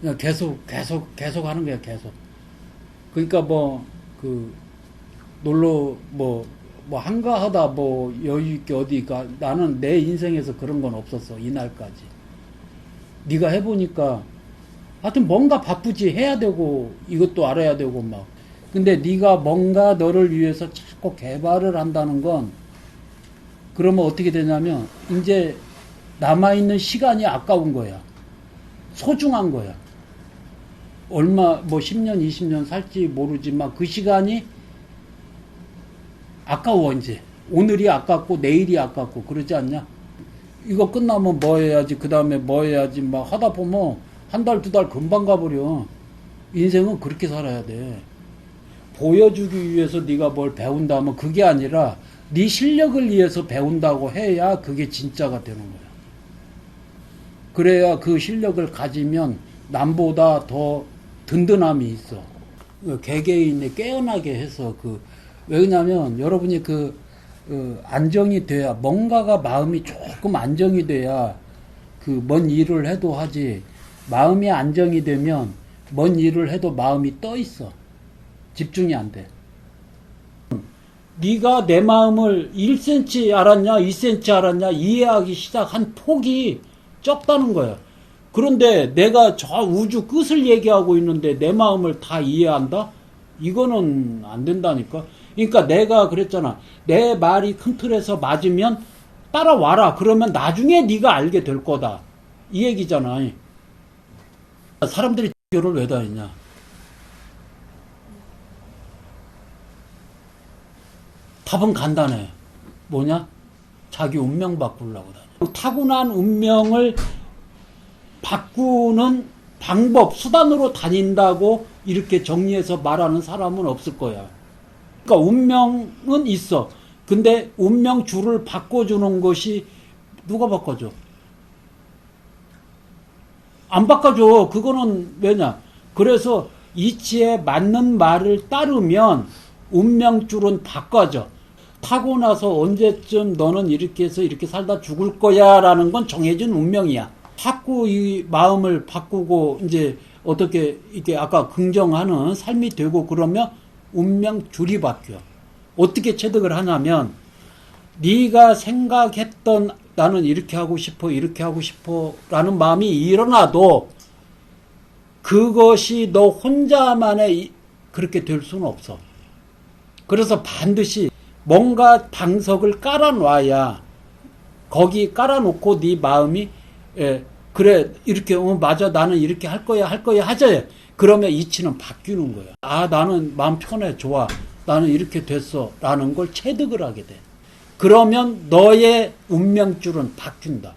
그냥 계속 계속 계속 하는 거야 계속. 그러니까 뭐 그 놀러 뭐뭐 한가하다 뭐 여유 있게 어디 가 나는 내 인생에서 그런 건 없었어 이날까지. 네가 해보니까 하여튼 뭔가 바쁘지 해야 되고 이것도 알아야 되고 막. 근데 네가 뭔가 너를 위해서 자꾸 개발을 한다는 건 그러면 어떻게 되냐면 이제 남아 있는 시간이 아까운 거야. 소중한 거야. 얼마 뭐 10년 20년 살지 모르지만 그 시간이 아까워 이제. 오늘이 아깝고 내일이 아깝고 그러지 않냐? 이거 끝나면 뭐 해야지 그 다음에 뭐 해야지 막 하다 보면 한 달 두달 금방 가버려. 인생은 그렇게 살아야 돼. 보여주기 위해서 네가 뭘 배운다면 그게 아니라 네 실력을 위해서 배운다고 해야 그게 진짜가 되는 거야. 그래야 그 실력을 가지면 남보다 더 든든함이 있어. 그 개개인이 깨어나게 해서 그 왜냐면 여러분이 그 어, 안정이 돼야 뭔가가 마음이 조금 안정이 돼야 그 뭔 일을 해도 하지 마음이 안정이 되면 뭔 일을 해도 마음이 떠 있어 집중이 안 돼. 네가 내 마음을 1cm 알았냐, 2cm 알았냐 이해하기 시작한 폭이 적다는 거야. 그런데 내가 저 우주 끝을 얘기하고 있는데 내 마음을 다 이해한다? 이거는 안 된다니까. 그러니까 내가 그랬잖아. 내 말이 큰 틀에서 맞으면 따라와라. 그러면 나중에 네가 알게 될 거다. 이 얘기잖아. 사람들이 교를 왜 다니냐? 답은 간단해. 뭐냐? 자기 운명 바꾸려고 다녀. 타고난 운명을 바꾸는 방법, 수단으로 다닌다고 이렇게 정리해서 말하는 사람은 없을 거야. 그러니까 운명은 있어. 근데 운명 줄을 바꿔주는 것이 누가 바꿔줘? 안 바꿔줘. 그거는 왜냐? 그래서 이치에 맞는 말을 따르면 운명줄은 바꿔져. 타고 나서 언제쯤 너는 이렇게 해서 이렇게 살다 죽을 거야 라는 건 정해진 운명이야. 자꾸 이 마음을 바꾸고 이제 어떻게 이게 아까 긍정하는 삶이 되고 그러면 운명 줄이 바뀌어. 어떻게 체득을 하냐면 네가 생각했던 나는 이렇게 하고 싶어 이렇게 하고 싶어라는 마음이 일어나도 그것이 너 혼자만의 이- 그렇게 될 수는 없어. 그래서 반드시 뭔가 방석을 깔아놔야 거기 깔아놓고 네 마음이 예, 그래 이렇게 어 맞아 나는 이렇게 할 거야 할 거야 하자. 그러면 이치는 바뀌는 거야. 아 나는 마음 편해 좋아. 나는 이렇게 됐어 라는 걸 체득을 하게 돼. 그러면 너의 운명줄은 바뀐다